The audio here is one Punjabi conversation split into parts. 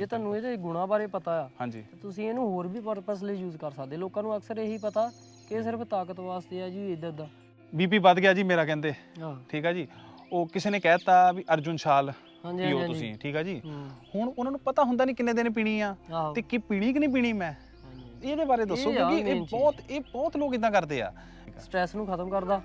ਜੇ ਤੁਹਾਨੂੰ ਇਹਦੇ ਗੁਣਾਂ ਬਾਰੇ ਪਤਾ ਆ ਹਾਂਜੀ। ਤੇ ਤੁਸੀਂ ਇਹਨੂੰ ਹੋਰ ਵੀ ਪਰਪਸ ਲਈ ਯੂਜ਼ ਕਰ ਸਕਦੇ। ਲੋਕਾਂ ਨੂੰ ਅਕਸਰ ਇਹੀ ਪਤਾ ਕਿ ਇਹ ਸਿਰਫ ਤਾਕਤ ਵਾਸਤੇ ਆ ਜੀ ਇਦਾਂ ਇਦਾਂ ਬੀਪੀ ਵੱਧ ਗਿਆ ਜੀ ਮੇਰਾ ਕਹਿੰਦੇ। ਹਾਂ। ਠੀਕ ਆ ਜੀ। ਉਹ ਕਿਸੇ ਨੇ ਕਹਿਤਾ ਵੀ ਅਰਜੁਨ ਛਾਲ ਹਾਂਜੀ ਪੀਓ ਤੁਸੀਂ ਠੀਕ ਆ ਜੀ। ਹੁਣ ਉਹਨਾਂ ਨੂੰ ਪਤਾ ਹੁੰਦਾ ਨਹੀਂ ਕਿੰਨੇ ਦਿਨ ਪੀਣੀ ਆ ਤੇ ਕੀ ਪੀਣੀ ਕਿ ਨਹੀਂ ਪੀਣੀ ਮੈਂ। ਇਹਦੇ ਬਾਰੇ ਦੱਸੋ ਇਹ ਕਿਉਂਕਿ ਇਹ। ਬਹੁਤ ਇਹ ਬਹੁਤ ਲੋਕ ਇਦਾਂ ਕਰਦੇ ਆ। ਸਟ੍ਰੈਸ ਨੂੰ ਖਤਮ ਕਰਦਾ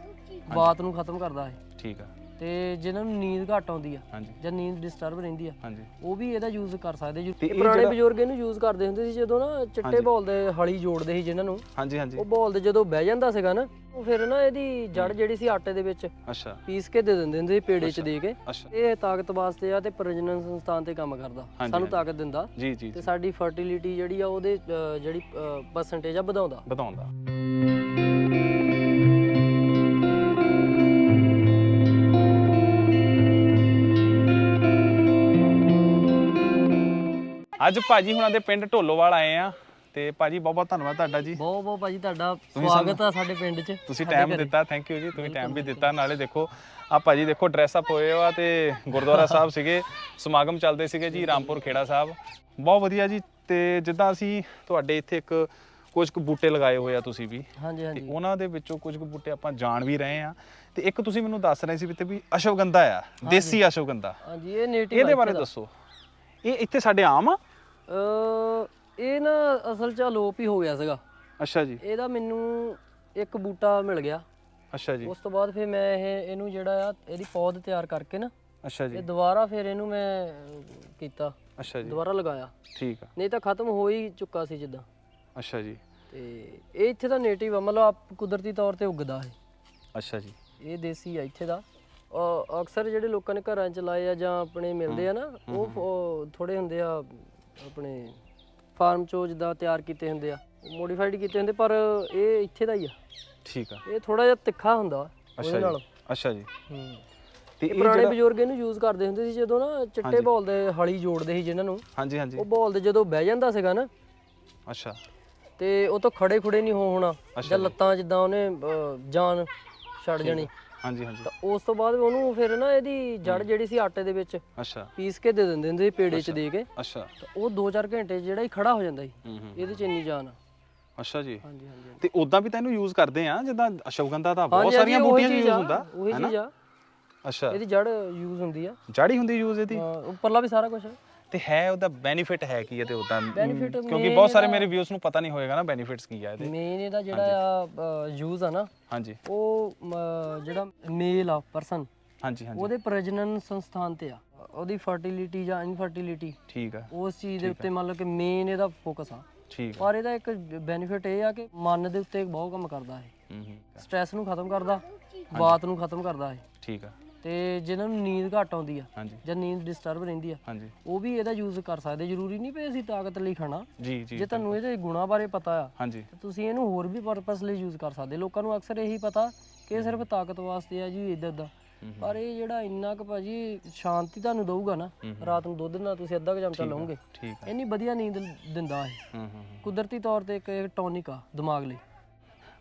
ਬਾਤ ਨੂੰ ਖਤਮ ਕਰਦਾ ਹੈ ਠੀਕ ਆ। ਤੇ ਜਿਨ੍ਹਾਂ ਨੂੰ ਨੀਂਦ ਘੱਟ ਆਉਂਦੀ ਆ ਹਾਂਜੀ। ਜਾਂ ਨੀਂਦ ਡਿਸਟਰਬ ਰਹਿੰਦੀ ਆ ਹਾਂਜੀ। ਉਹ ਵੀ ਇਹਦਾ ਯੂਜ਼ ਕਰ ਸਕਦੇ ਜੀ ਤੇ ਇਹ ਪੁਰਾਣੇ ਜਿਹੜਾ- ਬਜ਼ੁਰਗ ਇਹਨੂੰ ਯੂਜ਼ ਕਰਦੇ ਹੁੰਦੇ ਸੀ ਜਦੋਂ ਨਾ ਚਿੱਟੇ ਬੋਲ ਦੇ ਹਲੀ ਜੋੜਦੇ ਸੀ ਜਿਨ੍ਹਾਂ ਨੂੰ। ਹਾਂਜੀ ਹਾਂਜੀ। ਉਹ ਬੋਲ ਦੇ ਜਦੋਂ ਬਹਿ ਜਾਂਦਾ ਸੀਗਾ ਨਾ ਉਹ ਫਿਰ ਨਾ ਇਹਦੀ ਜੜ ਜਿਹੜੀ ਸੀ ਆਟੇ ਦੇ ਵਿੱਚ ਅੱਛਾ। ਪੀਸ ਕੇ ਦੇ ਦਿੰਦੇ ਹੁੰਦੇ ਸੀ ਪੇੜੇ 'ਚ ਦੇ ਕੇ। ਅੱਛਾ। ਇਹ ਤਾਕਤ ਵਾਸਤੇ ਆ ਤੇ ਪ੍ਰਜਨਨ ਸੰਸਥਾਨ ਤੇ ਕੰਮ ਕਰਦਾ ਹਾਂਜੀ, ਸਾਨੂੰ ਹਾਂਜੀ। ਤਾਕਤ ਦਿੰਦਾ। ਜੀ ਜੀ ਤੇ ਜੀ, ਸਾਡੀ ਫਰਟੀਲਿਟੀ ਜਿਹੜੀ ਆ ਉਹਦੇ ਅਹ, ਜਿਹੜੀ ਪਰਸੈਂਟੇਜ ਆ ਵਧਾਉਂਦਾ। ਵਧਾਉਂਦਾ। ਅੱਜ ਭਾਜੀ ਹੁਣਾਂ ਦੇ ਪਿੰਡ ਢੋਲੋਵਾਲ ਆਏ ਆ ਤੇ ਭਾਜੀ ਬਹੁਤ ਬਹੁਤ ਧੰਨਵਾਦ ਤੁਹਾਡਾ ਜੀ। ਬਹੁਤ ਬਹੁਤ ਭਾਜੀ ਤੁਹਾਡਾ ਸਵਾਗਤ ਆ ਸਾਡੇ ਪਿੰਡ 'ਚ ਤੁਸੀਂ ਟਾਈਮ ਦਿੱਤਾ ਥੈਂਕ ਯੂ ਜੀ ਤੁਸੀਂ ਟਾਈਮ ਵੀ ਦਿੱਤਾ। ਨਾਲੇ ਦੇਖੋ ਆ ਭਾਜੀ ਦੇਖੋ ਡਰੈਸ ਅਪ ਹੋਏ ਆ ਤੇ ਗੁਰਦੁਆਰਾ ਸਾਹਿਬ ਸੀਗੇ ਸਮਾਗਮ ਚੱਲਦੇ ਸੀਗੇ ਜੀ ਰਾਮਪੁਰ ਖੇੜਾ ਸਾਹਿਬ। ਬਹੁਤ ਵਧੀਆ ਜੀ ਤੇ ਜਿੱਦਾਂ ਅਸੀਂ ਤੁਹਾਡੇ ਇੱਥੇ ਇੱਕ ਕੁਝ ਕੁ ਬੂਟੇ ਲਗਾਏ ਹੋਏ ਆ ਤੁਸੀਂ ਵੀ ਹਾਂਜੀ ਹਾਂਜੀ। ਉਹਨਾਂ ਦੇ ਵਿੱਚੋਂ ਕੁਝ ਕੁ ਬੂਟੇ ਆਪਾਂ ਜਾਣ ਵੀ ਰਹੇ ਆ। ਤੇ ਇੱਕ ਤੁਸੀਂ ਮੈਨੂੰ ਦੱਸ ਰਹੇ ਸੀ ਵੀ ਤੇ ਵੀ ਅਸ਼ਵਗੰਧਾ ਆ ਦੇਸੀ ਅਸ਼ਵਗੰਧਾ ਹਾਂਜੀ ਇਹ ਨੇਟਿਵ ਇਹਦੇ ਬਾਰੇ ਦੱਸੋ। ਇਹ ਇੱਥੇ ਸਾਡੇ ਆਮ ਆ? ਅ ਇਹ ਨਾ ਅਸਲ 'ਚ ਅਲੋਪ ਹੀ ਹੋ ਗਿਆ ਸੀਗਾ। ਅੱਛਾ ਜੀ। ਇਹਦਾ ਮੈਨੂੰ ਇੱਕ ਬੂਟਾ ਮਿਲ ਗਿਆ। ਅੱਛਾ ਜੀ। ਉਸ ਤੋਂ ਬਾਅਦ ਫਿਰ ਮੈਂ ਇਹ ਇਹਨੂੰ ਜਿਹੜਾ ਆ ਇਹਦੀ ਪੌਦ ਤਿਆਰ ਕਰਕੇ ਨਾ ਅੱਛਾ ਜੀ। ਇਹ ਦੁਬਾਰਾ ਫਿਰ ਇਹਨੂੰ ਮੈਂ ਕੀਤਾ। ਅੱਛਾ ਜੀ। ਦੁਬਾਰਾ ਲਗਾਇਆ। ਠੀਕ ਆ। ਨਹੀਂ ਤਾਂ ਖਤਮ ਹੋ ਹੀ ਚੁੱਕਾ ਸੀ ਜਿੱਦਾਂ। ਅੱਛਾ ਜੀ। ਤੇ ਇਹ ਇੱਥੇ ਦਾ ਨੇਟਿਵ ਆ ਮਤਲਬ ਆਪ ਕੁਦਰਤੀ ਤੌਰ ਤੇ ਉੱਗਦਾ ਹੈ ਅੱਛਾ ਜੀ। ਇਹ ਦੇਸੀ ਆ ਇੱਥੇ ਦਾ। ਅਕਸਰ ਜਿਹੜੇ ਲੋਕਾਂ ਨੇ ਘਰਾਂ ਚ ਲਾਏ ਆ ਜਾਂ ਆਪਣੇ ਮਿਲਦੇ ਆ ਨਾ ਉਹ ਥੋੜੇ ਹੁੰਦੇ ਆ ਆਪਣੇ ਫਾਰਮ ਚੋਂ ਜਿੱਦਾਂ ਤਿਆਰ ਕੀਤੇ ਹੁੰਦੇ ਆ ਮੋਡੀਫਾਈਡ ਕੀਤੇ ਹੁੰਦੇ ਪਰ ਇਹ ਇੱਥੇ ਦਾ ਹੀ ਆ। ਠੀਕ ਆ। ਇਹ ਥੋੜਾ ਜਿਹਾ ਤਿੱਖਾ ਹੁੰਦਾ ਅੱਛਾ ਉਹਦੇ ਨਾਲ ਜੀ। ਅੱਛਾ ਜੀ। ਹੂੰ। ਤੇ ਇਹ ਪੁਰਾਣੇ ਜਿਹੜਾ ਬਜ਼ੁਰਗ ਇਹਨੂੰ ਯੂਜ਼ ਕਰਦੇ ਹੁੰਦੇ ਸੀ ਜਦੋਂ ਨਾ ਚਿੱਟੇ ਬੋਲ ਦੇ ਹਲੀ ਜੋੜਦੇ ਸੀ ਜਿਨ੍ਹਾਂ ਨੂੰ ਹਾਂਜੀ ਹਾਂਜੀ। ਉਹ ਬੋਲ ਦੇ ਜਦੋਂ ਬਹਿ ਜਾਂਦਾ ਸੀਗਾ ਨਾ ਅੱਛਾ। ਤੇ ਉਹ ਤੋਂ ਖੜੇ ਖੁੜੇ ਨਹੀਂ ਹੋ ਹੋਣਾ ਜਾਂ। ਲੱਤਾਂ ਜਿੱਦਾਂ ਉਹਨੇ ਅਹ, ਜਾਨ ਛੱਡ ਜਾਣੀ। ਹਾਂਜੀ ਹਾਂਜੀ। ਤਾਂ ਉਸ ਤੋਂ ਬਾਅਦ ਉਹਨੂੰ ਫਿਰ ਨਾ ਇਹਦੀ ਜੜ ਜਿਹੜੀ ਸੀ ਆਟੇ ਦੇ ਵਿੱਚ ਅੱਛਾ। ਪੀਸ ਕੇ ਦੇ ਦਿੰਦੇ ਹੁੰਦੇ ਸੀ ਪੇੜੇ 'ਚ ਦੇ ਕੇ। ਅੱਛਾ। ਤਾਂ ਉਹ 2-4 ਘੰਟੇ 'ਚ ਜਿਹੜਾ ਹੀ ਖੜਾ ਹੋ ਜਾਂਦਾ ਸੀ। ਹੂੰ ਹੂੰ ਇਹਦੇ 'ਚ ਇੰਨੀ ਜਾਨ ਆ। ਅੱਛਾ ਜੀ। ਹਾਂਜੀ ਹਾਂਜੀ ਤੇ ਉਦਾਂ ਵੀ ਤੈਨੂੰ ਯੂਜ਼ ਕਰਦੇ ਆ ਜਿੱਦਾਂ ਅਸ਼ਵਗੰਧਾ ਤਾਂ ਬਹੁਤ ਸਾਰੀਆਂ ਬੂਟੀਆਂ 'ਚ ਯੂਜ਼ ਹੁੰਦਾ ਉਹੀ ਚੀਜ਼ ਆ। ਅੱਛਾ। ਇਹਦੀ ਜੜ ਯੂਜ਼ ਹੁੰਦੀ ਆ। ਜੜੀ ਹੁੰਦੀ ਯੂਜ਼ ਇਹਦੀ? ਹਾਂ, ਉੱਪਰਲਾ ਵੀ ਸਾਰਾ ਕੁਝ ਤੇ ਹੈ ਉਹਦਾ ਬੈਨੀਫਿਟ ਹੈ ਕੀ ਹੈ ਤੇ ਉਦਾਂ Benefit ਕਿਉਂਕਿ main ਬਹੁਤ ਸਾਰੇ ਇਹਦਾ- ਮੇਰੇ ਵਿਊਸ ਨੂੰ ਪਤਾ ਨਹੀਂ ਹੋਏਗਾ ਨਾ ਬੈਨੀਫਿਟਸ ਕੀ ਆ ਇਹਦੇ। ਮੇਨ ਇਹਦਾ ਜਿਹੜਾ ਯੂਜ਼ ਆ ਨਾ ਹਾਂਜੀ। ਉਹ ਮ, ਜਿਹੜਾ ਮੇਲ ਆ ਪਰਸਨ ਹਾਂਜੀ ਹਾਂਜੀ। ਉਹਦੇ ਪ੍ਰਜਨਨ ਸੰਸਥਾਨ ਤੇ ਆ। ਉਹਦੀ ਫਰਟੀਲਿਟੀ ਜਾਂ ਇਨਫਰਟੀਲਿਟੀ ਠੀਕ ਆ। ਉਸ ਚੀਜ਼ ਦੇ ਉੱਤੇ ਮੰਨ ਲਓ ਕਿ ਮੇਨ ਇਹਦਾ ਫੋਕਸ ਆ। ਠੀਕ ਆ। ਪਰ ਇਹਦਾ ਇੱਕ ਬੈਨੀਫਿਟ ਇਹ ਆ ਕਿ ਮਨ ਦੇ ਉੱਤੇ ਬਹੁਤ ਕੰਮ ਕਰਦਾ ਹੈ ਹੂੰ ਹੂੰ ਸਟ੍ਰੈਸ ਨੂੰ ਖਤਮ ਕਰਦਾ ਬਾਤ ਨੂੰ ਖਤਮ ਕਰਦਾ ਹੈ ਠੀਕ ਆ। ਤੇ ਜਿਨ੍ਹਾਂ ਨੂੰ ਨੀਂਦ ਘੱਟ ਆਉਂਦੀ ਆ ਹਾਂਜੀ। ਜਾਂ ਨੀਂਦ ਡਿਸਟਰਬ ਰਹਿੰਦੀ ਆ ਹਾਂਜੀ। ਉਹ ਵੀ ਇਹਦਾ ਯੂਜ਼ ਕਰ ਸਕਦੇ। ਜ਼ਰੂਰੀ ਨਹੀਂ ਵੀ ਅਸੀਂ ਤਾਕਤ ਲਈ ਖਾਣਾ। ਜੀ ਜੀ ਜੇ ਤੁਹਾਨੂੰ ਇਹਦੇ ਗੁਣਾਂ ਬਾਰੇ ਪਤਾ ਆ ਹਾਂਜੀ। ਤੇ ਤੁਸੀਂ ਇਹਨੂੰ ਹੋਰ ਵੀ ਪਰਪਸ ਲਈ ਯੂਜ਼ ਕਰ ਸਕਦੇ। ਲੋਕਾਂ ਨੂੰ ਅਕਸਰ ਇਹੀ ਪਤਾ ਕਿ ਇਹ ਸਿਰਫ ਤਾਕਤ ਵਾਸਤੇ ਆ ਜੀ ਇਦਾਂ ਇਦਾਂ ਪਰ ਇਹ ਜਿਹੜਾ ਇੰਨਾ ਕੁ ਭਾਜੀ ਸ਼ਾਂਤੀ ਤੁਹਾਨੂੰ ਦਊਗਾ ਨਾ ਰਾਤ ਨੂੰ ਦੁੱਧ ਨਾਲ ਤੁਸੀਂ ਅੱਧਾ ਕੁ ਚਮਚਾ ਲਓਗੇ ਇੰਨੀ ਵਧੀਆ ਨੀਂਦ ਦਿੰਦਾ ਹੈ ਹੂੰ ਹੂੰ ਹੂੰ। ਕੁਦਰਤੀ ਤੌਰ ਤੇ ਇੱਕ ਟੌਨਿਕ ਆ ਦਿਮਾਗ ਲਈ।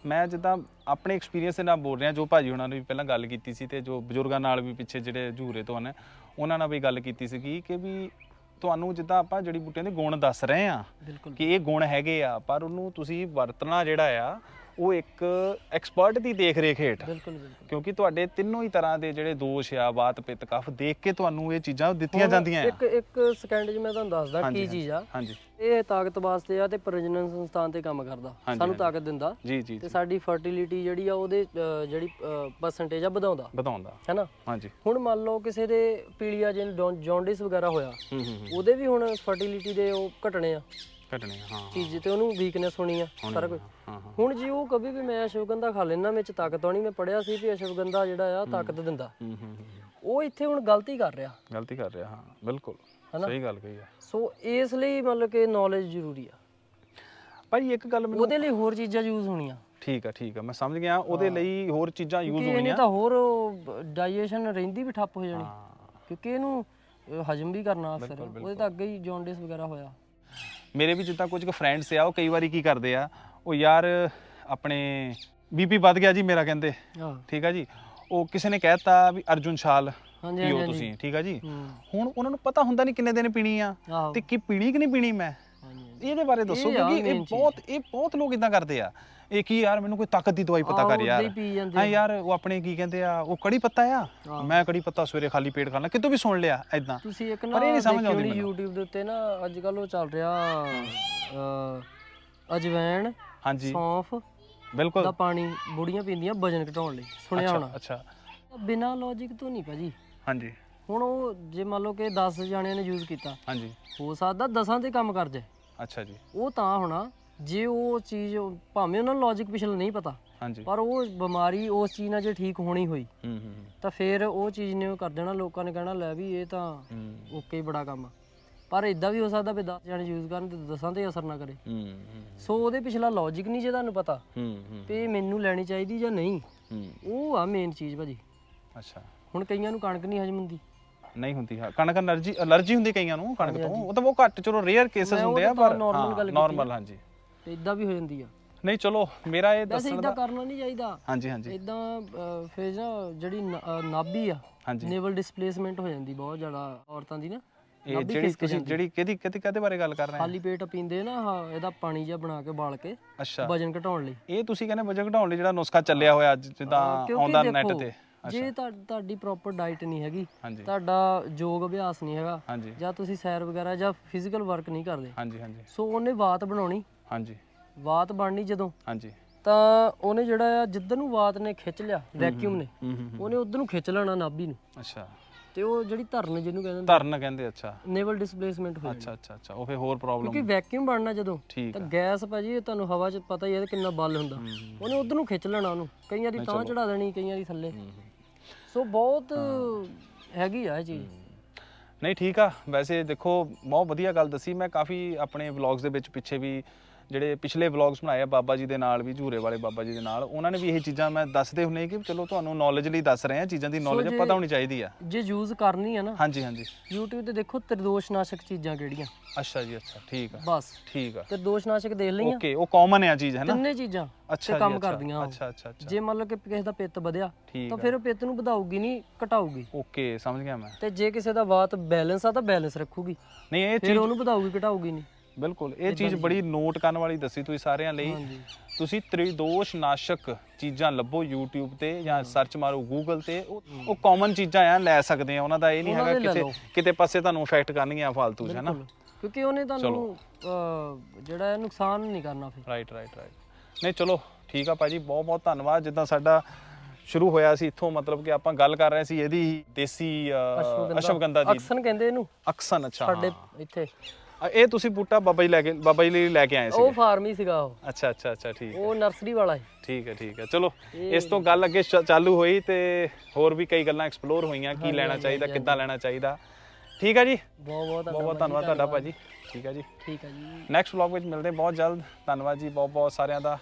ਮੈਂ ਜਿੱਦਾਂ ਆਪਣੇ ਐਕਸਪੀਰੀਅੰਸ ਦੇ ਨਾਲ ਬੋਲ ਰਿਹਾ ਜੋ ਭਾਜੀ ਉਹਨਾਂ ਨੇ ਵੀ ਪਹਿਲਾਂ ਗੱਲ ਕੀਤੀ ਸੀ ਤੇ ਜੋ ਬਜ਼ੁਰਗਾਂ ਨਾਲ ਵੀ ਪਿੱਛੇ ਜਿਹੜੇ ਝੂਰੇ ਤੋਂ ਹਨ ਉਹਨਾਂ ਨਾਲ ਵੀ ਗੱਲ ਕੀਤੀ ਸੀਗੀ ਕਿ ਵੀ ਤੁਹਾਨੂੰ ਜਿੱਦਾਂ ਆਪਾਂ ਜੜੀ ਬੂਟੀਆਂ ਦੇ ਗੁਣ ਦੱਸ ਰਹੇ ਆ ਕਿ ਇਹ ਗੁਣ ਹੈਗੇ ਆ ਪਰ ਉਹਨੂੰ ਤੁਸੀਂ ਵਰਤਣਾ ਜਿਹੜਾ ਆ ਉਹ ਇੱਕ ਐਕਸਪਰਟ ਦੀ ਦੇਖ ਰੇਖ ਹੇਠ। ਬਿਲਕੁਲ ਬਿਲਕੁਲ। ਕਿਉਂਕਿ ਤੁਹਾਡੇ ਤਿੰਨੋਂ ਹੀ ਤਰ੍ਹਾਂ ਦੇ ਜਿਹੜੇ ਦੋਸ਼ ਆ ਬਾਤ ਪਿੱਤ ਕਫ ਦੇਖ ਕੇ ਤੁਹਾਨੂੰ ਇਹ ਚੀਜ਼ਾਂ ਦਿੱਤੀਆਂ ਜਾਂਦੀਆਂ ਇੱਕ ਇੱਕ ਸਕਿੰਡ 'ਚ ਮੈਂ ਤੁਹਾਨੂੰ ਦੱਸਦਾ ਕੀ ਚੀਜ਼ ਆ। ਹਾਂਜੀ। ਇਹ ਤਾਕਤ ਵਾਸਤੇ ਆ ਤੇ ਪ੍ਰਜਨਨ ਸੰਸਥਾਨ ਤੇ ਕੰਮ ਕਰਦਾ। ਸਾਨੂੰ ਤਾਕਤ ਦਿੰਦਾ ਜੀ ਜੀ ਤੇ ਜੀ। ਸਾਡੀ ਫਰਟੀਲਿਟੀ ਜਿਹੜੀ ਆ ਉਹਦੇ ਜਿਹੜੀ ਪਰਸੈਂਟੇਜ ਆ ਵਧਾਉਂਦਾ। ਵਧਾਉਂਦਾ। ਹੈਨਾ ਹਾਂਜੀ। ਹੁਣ ਮੰਨ ਲਓ ਕਿਸੇ ਦੇ ਪੀਲੀਆ ਜਿਨ ਜੌਂਡਿਸ ਵਗੈਰਾ ਹੋਇਆ ਉਹਦੇ ਵੀ ਹੁਣ ਫਰਟੀਲਿਟੀ ਦੇ ਉਹ ਘਟਣੇ ਆ। ਘਟਣੇ ਆ, ਹਾਂ ਚੀਜ਼ ਤੇ ਉਹਨੂੰ ਵੀਕਨੈਸ ਹੋਣੀ ਆ ਸਾਰਾ ਕੁਝ ਹਾਂ ਹਾਂ। ਹੁਣ ਜੀ ਉਹ ਕभी ਵੀ ਮੈਂ ਅਸ਼ਵਗੰਧਾ ਖਾ ਲੈਣਾ ਵਿੱਚ ਤਾਕਤ ਆਉਣੀ ਮੈਂ ਪੜਿਆ ਸੀ ਵੀ ਅਸ਼ਵਗੰਧਾ ਜਿਹੜਾ ਆ ਤਾਕਤ ਦਿੰਦਾ। ਹੂੰ ਹੂੰ ਹੂੰ ਉਹ ਇੱਥੇ ਹੁਣ ਗਲਤੀ ਕਰ ਰਿਹਾ। ਗਲਤੀ ਕਰ ਰਿਹਾ ਹਾਂ ਬਿਲਕੁਲ? ਸਹੀ ਗੱਲ ਕਹੀ ਆ। ਸੋ ਇਸ ਲਈ ਮਤਲਬ ਕਿ ਨੌਲੇਜ ਜ਼ਰੂਰੀ ਆ। ਭਾਈ ਇੱਕ ਗੱਲ ਮੈਨੂੰ ਉਹਦੇ ਲਈ ਹੋਰ ਚੀਜ਼ਾਂ ਯੂਜ਼ ਹੋਣੀਆਂ। ਠੀਕ ਆ ਠੀਕ ਆ ਮੈਂ ਸਮਝ ਗਿਆ ਉਹਦੇ ਲਈ ਹੋਰ ਚੀਜ਼ਾਂ ਯੂਜ਼ ਕਿ ਇਹਨੇ ਹੋਣੀਆਂ। ਤਾਂ ਹੋਰ ਡਾਈਜੈਸ਼ਨ ਰਹਿੰਦੀ ਵੀ ਠੱਪ ਹੋ ਜਾਣੀ। ਹਾਂ। ਕਿਉਂਕਿ ਇਹਨੂੰ ਹਜਮ ਵੀ ਕਰਨਾ ਅਕਸਰ। ਉਹਦੇ ਤਾਂ ਅੱਗੇ ਹੀ ਜੌਂਡਿਸ ਵਗੈਰਾ ਹੋਇਆ। ਮੇਰੇ ਵੀ ਜਿੱਦਾਂ ਕੁਝ ਕੁ ਫਰੈਂਡਸ ਆ ਉਹ ਕਈ ਵਾਰੀ ਕੀ ਕਰਦੇ ਆ ਉਹ ਯਾਰ ਆਪਣੇ ਬੀਪੀ ਵੱਧ ਗਿਆ ਜੀ ਮੇਰਾ ਕਹਿੰਦੇ। ਹਾਂ। ਠੀਕ ਆ ਜੀ? ਉਹ ਕਿਸੇ ਨੇ ਕਹਿਤਾ ਵੀ ਅਰਜੁਨ ਛਾਲ ਹਾਂਜੀ, ਪੀਓ ਹਾਂਜੀ, ਤੁਸੀਂ ਠੀਕ ਆ ਜੀ? ਹੁਣ ਉਹਨਾਂ ਨੂੰ ਪਤਾ ਹੁੰਦਾ ਨਹੀਂ ਕਿੰਨੇ ਦਿਨ ਪੀਣੀ ਆ ਆਹੋ। ਤੇ ਕੀ ਪੀਣੀ ਕਿ ਨਹੀਂ ਪੀਣੀ ਮੈਂ। ਇਹਦੇ ਬਾਰੇ ਦੱਸੋ ਇਹ ਆ ਕਿਉਂਕਿ ਇਹ main ਚੀਜ਼। ਬਹੁਤ ਇਹ ਬਹੁਤ ਲੋਕ ਇਦਾਂ ਕਰਦੇ ਆ। ਇਹ ਕੀ ਯਾਰ ਮੈਨੂੰ ਕੋਈ ਤਾਕਤ ਦੀ ਦਵਾਈ ਪਤਾ ਆਹੋ, ਕਰ ਯਾਰ। ਹੀ ਪੀ ਜਾਂਦੇ ਹਾਂ ਆ। ਯਾਰ ਉਹ ਆਪਣੇ ਕੀ ਕਹਿੰਦੇ ਆ ਉਹ ਕੜੀ ਪੱਤਾ ਆ। ਮੈਂ ਕੜੀ ਪੱਤਾ ਸਵੇਰੇ ਖਾਲੀ ਪੇਟ ਖਾਣਾ ਕਿਤੋਂ ਵੀ ਸੁਣ ਲਿਆ ਐਦਾਂ ਤੁਸੀਂ ਇੱਕ ਪਰ ਨਾ ਇਹ ਨਹੀਂ ਸਮਝ ਦੇਖਿਓ ਆਉਂਦੀ ਨੀ ਮੈਨੂੰ। YouTube ਦੇ ਉੱਤੇ ਨਾ ਅੱਜ ਕੱਲ ਉਹ ਚੱਲ ਰਿਹਾ ਅ ਅਜਵੈਣ ਹਾਂਜੀ। ਸੌਂਫ ਬਿਲਕੁਲ। ਦਾ ਪਾਣੀ ਬੁੜੀਆਂ ਪੀਂਦੀਆਂ ਵਜਨ ਘਟਾਉਣ ਲਈ ਸੁਣਿਆ ਅੱਛਾ ਹੋਣਾ। ਅੱਛਾ। ਬਿਨਾਂ ਲੌਜੀਕ ਤੋਂ ਨਹੀਂ ਭਾਜੀ। ਹਾਂਜੀ। ਹੁਣ ਉਹ ਜੇ ਮੰਨ ਲਓ ਕਿ 10 ਜਣਿਆਂ ਨੇ ਯੂਜ਼ ਕੀਤਾ ਹਾਂਜੀ। ਹੋ ਸਕਦਾ ਦਸਾਂ ਤੇ ਕੰਮ ਕਰ ਜਾਏ। ਅੱਛਾ ਜੀ। ਉਹ ਤਾਂ ਹੋਣਾ ਜੇ ਉਹ ਚੀਜ਼ ਭਾਵੇਂ ਉਹਨਾਂ ਨੂੰ ਲੌਜੀਕ ਪਿਛਲਾ ਨਹੀਂ ਪਤਾ ਹਾਂਜੀ। ਪਰ ਉਹ ਬਿਮਾਰੀ ਉਸ ਚੀਜ਼ ਨਾਲ ਜੇ ਠੀਕ ਹੋਣੀ ਹੋਈ ਹੂੰ ਹੂੰ ਤਾਂ ਫਿਰ ਉਹ ਚੀਜ਼ ਨੇ ਉਹ ਕਰ ਦੇਣਾ ਲੋਕਾਂ ਨੇ ਕਹਿਣਾ ਲੈ ਵੀ ਇਹ ਤਾਂ ਹੂੰ। ਓਕੇ ਹੀ ਬੜਾ ਕੰਮ ਆ। ਪਰ ਇਦਾਂ ਵੀ ਹੋ ਸਕਦਾ ਵੀ 10 ਜਣੇ ਯੂਜ਼ ਕਰਨ ਤੇ ਦਸਾਂ ਤੇ ਅਸਰ ਨਾ ਕਰੇ। ਹੂੰ ਸੋ ਉਹਦੇ ਪਿਛਲਾ ਲੌਜੀਕ ਨਹੀਂ ਜੇ ਤੁਹਾਨੂੰ ਪਤਾ ਹੂੰ ਹੂੰ ਇਹ ਮੈਨੂੰ ਲੈਣੀ ਚਾਹੀਦੀ ਜਾਂ ਨਹੀਂ ਹੂੰ। ਉਹ ਆ ਮੇਨ ਚੀਜ਼ ਭਾਜੀ। ਅੱਛਾ। ਹੁਣ ਕਈਆਂ ਨੂੰ ਕਣਕ ਨਹੀਂ ਹਜਮ ਹੁੰਦੀ। ਨਹੀਂ ਹੁੰਦੀ ਹਾਂ। ਕਣਕ ਅਲਰਜੀ ਅਲਰਜੀ ਹੁੰਦੀ ਕਈਆਂ ਨੂੰ ਕਣਕ ਤੋਂ। ਉਹ ਤਾਂ ਉਹ ਘੱਟ ਚਲੋ ਰੇਅਰ ਕੇਸਸ ਹੁੰਦੇ ਆ ਪਰ ਨਾਰਮਲ ਹਾਂਜੀ। ਤੇ ਇਦਾਂ ਵੀ ਹੋ ਜਾਂਦੀ ਆ। ਨਹੀਂ ਚਲੋ ਮੇਰਾ ਇਹ ਦੱਸਣ ਇਦਾਂ ਦਾ ਕਰਨਾ ਨਹੀਂ ਚਾਹੀਦਾ। ਹਾਂਜੀ ਹਾਂਜੀ। ਇਦਾਂ ਫਿਰ ਨਾ ਜਿਹੜੀ ਨਾਭੀ ਆ ਨੇਵਲ ਡਿਸਪਲੇਸਮੈਂਟ ਹੋ ਜਾਂਦੀ ਬਹੁਤ ਜ਼ਿਆਦਾ ਔਰਤਾਂ ਦੀ ਨਾ। ਇਹ ਜਿਹੜੀ ਤੁਸੀਂ। ਜਿਹੜੀ ਕਿਹਦੀ ਕਿਹਦੀ ਕਦੇ ਬਾਰੇ ਗੱਲ ਕਰ ਰਹੇ ਆ ਖਾਲੀ ਪੇਟ ਪੀਂਦੇ ਨਾ ਇਹਦਾ ਪਾਣੀ ਜਿਹਾ ਬਣਾ ਕੇ ਬਾਲ ਕੇ ਅੱਛਾ। ਵਜਨ ਘਟਾਉਣ ਲਈ। ਇਹ ਤੁਸੀਂ ਕਹਿੰਦੇ ਵਜਨ ਘਟਾਉਣ ਲਈ ਜਿਹੜਾ ਨੁਸਖਾ ਚੱਲਿਆ ਹੋਇਆ ਅੱਜ ਜਿੱਦਾਂ ਆਉਂਦਾ ਨੈਟ ਤੇ। ਜੇ ਤੁਹਾ- ਤੁਹਾਡੀ ਪ੍ਰੋਪਰ ਡਾਈਟ ਨਹੀਂ ਹੈਗੀ ਹਾਂਜੀ। ਤੁਹਾਡਾ ਯੋਗ ਅਭਿਆਸ ਨਹੀਂ ਹੈਗਾ ਹਾਂਜੀ। ਜਾਂ ਤੁਸੀਂ ਸੈਰ ਵਗੈਰਾ ਜਾਂ ਫਿਜ਼ੀਕਲ ਵਰਕ ਨਹੀਂ ਕਰਦੇ ਹਾਂਜੀ ਹਾਂਜੀ। ਸੋ ਉਹਨੇ ਬਾਤ ਬਣਾਉਣੀ। ਹਾਂਜੀ। ਬਾਤ ਬਣਨੀ ਜਦੋਂ ਹਾਂਜੀ। ਤਾਂ ਉਹਨੇ ਜਿਹੜਾ ਆ ਜਿੱਧਰ ਨੂੰ ਬਾਤ ਨੇ ਖਿੱਚ ਲਿਆ ਵੈਕਿਊਮ ਨੇ ਹੂੰ ਹੂੰ ਉਹਨੇ ਉਧਰ ਨੂੰ ਖਿੱਚ ਲੈਣਾ ਨਾਭੀ ਨੂੰ। ਅੱਛਾ। ਤੇ ਉਹ ਜਿਹੜੀ ਧਰਨ ਜਿਹਨੂੰ ਕਹਿੰਦੇ ਧਰਨ ਕਹਿੰਦੇ ਅੱਛਾ। ਨੇਵਲ ਡਿਸਪਲੇਸਮੈਂਟ ਹੋ ਅੱਛਾ ਅੱਛਾ ਅੱਛਾ। ਉਹ ਫੇ ਹੋਰ ਕਿਉਂਕਿ ਪ੍ਰੋਬਲਮ ਵੈਕਿਊਮ ਬਣਨਾ ਜਦੋਂ ਠੀਕ ਤਾਂ ਆ। ਗੈਸ ਭਾਜੀ ਇਹ ਤੁਹਾਨੂੰ ਹਵਾ 'ਚ ਪਤਾ ਹੀ ਹੈ ਕਿੰਨਾ ਬਲ ਹੁੰਦਾ। ਹੂੰ, ਹੂੰ, ਉਹਨੇ ਉਧਰ ਨੂੰ ਖਿੱਚ ਲੈਣਾ ਉਹਨੂੰ। ਕਈਆਂ ਦੀ ਤਾਂ ਚੜਾ ਦੇਣੀ ਕਈਆਂ ਦੀ ਥੱਲੇ। ਹੂੰ, ਹੂੰ। ਸੋ ਬਹੁਤ ਹੈਗੀ ਆ ਇਹ ਚੀਜ਼। ਨਹੀਂ ਠੀਕ ਆ ਵੈਸੇ ਦੇਖੋ ਬਹੁਤ ਵਧੀਆ ਗੱਲ ਦੱਸੀ। ਮੈਂ ਕਾਫੀ ਆਪਣੇ ਵਲੌਗਸ ਦੇ ਵਿੱਚ ਪਿੱਛੇ ਵੀ ਜਿਹੜੇ ਪਿਛਲੇ ਵਲੌਗਸ ਬਣਾਏ ਆ ਬਾਬਾ ਜੀ ਦੇ ਨਾਲ ਵੀ ਝੂਰੇ ਵਾਲੇ ਬਾਬਾ ਜੀ ਦੇ ਨਾਲ ਉਹਨਾਂ ਨੇ ਵੀ ਇਹ ਚੀਜ਼ਾਂ ਮੈਂ ਦੱਸਦੇ ਹੁੰਨੇ ਕਿ ਚਲੋ ਤੁਹਾਨੂੰ ਨੌਲੇਜ ਲਈ ਦੱਸ ਰਹੇ ਆ ਚੀਜ਼ਾਂ ਦੀ ਨੌਲੇਜ ਜੇ- ਪਤਾ ਹੋਣੀ ਚਾਹੀਦੀ ਆ। ਜੇ ਯੂਜ਼ ਕਰਨੀ ਹੈ ਨਾ ਹਾਂਜੀ ਹਾਂਜੀ। YouTube ਤੇ ਦੇਖੋ ਤ੍ਰਿਦੋਸ਼ਨਾਸ਼ਕ ਚੀਜ਼ਾਂ ਕਿਹੜੀਆਂ। ਅੱਛਾ ਜੀ ਅੱਛਾ ਠੀਕ ਆ। ਬਸ। ਠੀਕ ਆ। ਤ੍ਰਿਦੋਸ਼ਨਾਸ਼ਕ ਦੇਖ ਲਈਆਂ? ਓਕੇ ਉਹ ਕਾਮਨ ਆ ਚੀਜ਼ ਹੈ ਨਾ? ਤਿੰਨੇ ਚੀਜ਼ਾਂ ਅੱਛਾ ਤੇ ਜੀ ਕੰਮ ਅੱਛਾ, ਕਰਦੀਆਂ ਉਹ। ਅੱਛਾ ਅੱਛਾ ਅੱਛਾ। ਜੇ ਮੰਨ ਲਓ ਕਿ ਕਿਸੇ ਦਾ ਪਿੱਤ ਵਧਿਆ ਠੀਕ ਤਾਂ ਆ। ਫਿਰ ਉਹ ਪਿੱਤ ਨੂੰ ਵਧਾਊਗੀ ਨਹੀਂ ਘਟਾਊਗੀ। ਓਕੇ ਸਮਝ ਗਿਆ ਮੈਂ। ਤੇ ਜੇ ਕਿਸੇ ਦਾ ਵਾਤ ਬੈਲੈਂਸ ਆ ਤਾਂ ਬੈਲੈਂਸ ਰੱਖੂਗੀ। ਨਹੀਂ ਇਹ ਫਿਰ ਚੀਜ਼ ਉਹਨੂੰ ਵਧਾਊਗੀ ਘਟਾਊਗੀ ਨਹੀਂ। ਬਿਲਕੁਲ ਇਹ ਚੀਜ਼ ਬੜੀ ਨੋਟ ਕਰਨ ਵਾਲੀ ਦੱਸੀ ਤੁਸੀਂ ਸਾਰਿਆਂ ਲਈ। ਤੁਸੀਂ ਤ੍ਰਿਦੋਸ਼ ਨਾਸ਼ਕ ਚੀਜ਼ਾਂ ਲੱਭੋ YouTube ਤੇ ਜਾਂ ਸਰਚ ਮਾਰੋ Google ਤੇ ਉਹ ਕਾਮਨ ਚੀਜ਼ਾਂ ਆ ਲੈ ਸਕਦੇ ਆ ਉਹਨਾਂ ਦਾ ਇਹ ਨਹੀਂ ਹੈਗਾ ਕਿਸੇ। ਕਿਤੇ ਪਾਸੇ ਤੁਹਾਨੂੰ ਇਫੈਕਟ ਕਰਨਗੀਆਂ ਫालतू ਹੈ ਨਾ। ਕਿਉਂਕਿ ਉਹਨੇ ਤੁਹਾਨੂੰ ਜਿਹੜਾ ਹੈ ਨੁਕਸਾਨ ਨਹੀਂ ਕਰਨਾ ਫਿਰ। ਰਾਈਟ ਰਾਈਟ ਰਾਈਟ ਨਹੀਂ ਚਲੋ ਠੀਕ ਆ ਭਾਜੀ ਬਹੁਤ ਬਹੁਤ ਧੰਨਵਾਦ। ਜਿੱਦਾਂ ਸਾਡਾ ਸ਼ੁਰੂ ਹੋਇਆ ਸੀ ਇੱਥੋਂ ਮਤਲਬ ਕਿ ਆਪਾਂ ਗੱਲ ਕਰ ਰਹੇ ਸੀ ਇਹਦੀ ਦੇਸੀ ਅਸ਼ਵਗੰਧਾ। ਦੀ। ਅਕਸਨ ਕਹਿੰਦੇ ਇਹਨੂੰ। ਅਕਸਨ ਅੱਛਾ ਸਾਡੇ। ਇੱਥੇ। ਅ, ਇਹ ਤੁਸੀਂ ਬੂਟਾ ਬਾਬਾ ਜੀ ਲੈ ਕੇ ਬਾਬਾ ਜੀ ਲਈ ਲੈ ਕੇ ਆਏ ਸੀ ਉਹ ਫਾਰਮ ਹੀ ਸੀਗਾ ਉਹ। ਅੱਛਾ ਅੱਛਾ ਅੱਛਾ ਠੀਕ ਉਹ ਨਰਸਰੀ ਵਾਲਾ ਹੈ ਠੀਕ ਹੈ ਠੀਕ ਹੈ। ਚਲੋ ਇਸ ਤੋਂ ਗੱਲ ਅੱਗੇ ਚ- ਚਾਲੂ ਹੋਈ ਤੇ ਹੋਰ ਵੀ ਕਈ ਗੱਲਾਂ ਐਕਸਪਲੋਰ ਹੋਈਆਂ ਕੀ ਲੈਣਾ ਚਾਹੀਦਾ ਕਿੱਦਾਂ ਲੈਣਾ ਚਾਹੀਦਾ। ਠੀਕ ਹੈ ਜੀ? ਬਹੁਤ ਬਹੁਤ ਬਹੁਤ ਬਹੁਤ ਧੰਨਵਾਦ ਤੁਹਾਡਾ ਭਾਜੀ। ਠੀਕ ਹੈ ਜੀ। ਠੀਕ ਹੈ ਜੀ। ਨੈਕਸਟ ਵਲੌਗ ਵਿੱਚ ਮਿਲਦੇ ਹਾਂ। ਬਹੁਤ ਜਲਦ। ਧੰਨਵਾਦ ਜੀ। ਬਹੁਤ ਬਹੁਤ ਸਾਰਿਆਂ ਦਾ।